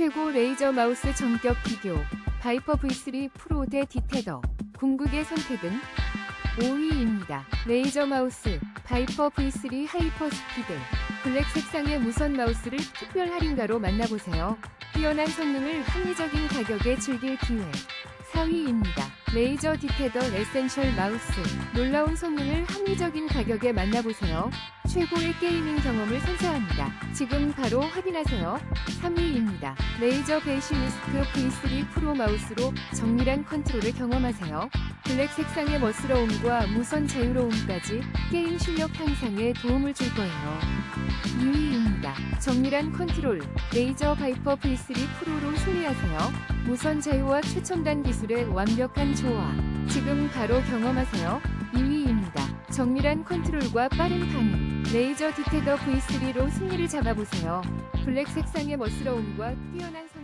최고 레이저 마우스 정격 비교 바이퍼 V3 프로 대 디테더 궁극의 선택은 5위입니다. 레이저 마우스 바이퍼 V3 하이퍼 스피드 블랙 색상의 무선 마우스를 특별 할인가로 만나보세요. 뛰어난 성능을 합리적인 가격에 즐길 기회 4위입니다. 레이저 디테더 에센셜 마우스 놀라운 성능을 합리적인 가격에 만나보세요. 최고의 게이밍 경험을 선사합니다. 지금 바로 확인하세요. 3위입니다. 레이저 베이시리스크 V3 프로 마우스로 정밀한 컨트롤을 경험하세요. 블랙 색상의 멋스러움과 무선 자유로움까지 게임 실력 향상에 도움을 줄 거예요. 2위입니다. 정밀한 컨트롤 레이저 바이퍼 V3 프로로 승리하세요. 무선 자유와 최첨단 기술의 완벽한 조화. 지금 바로 경험하세요. 2위입니다. 정밀한 컨트롤과 빠른 반응. 레이저 디테더 V3로 승리를 잡아보세요. 블랙 색상의 멋스러움과 뛰어난 성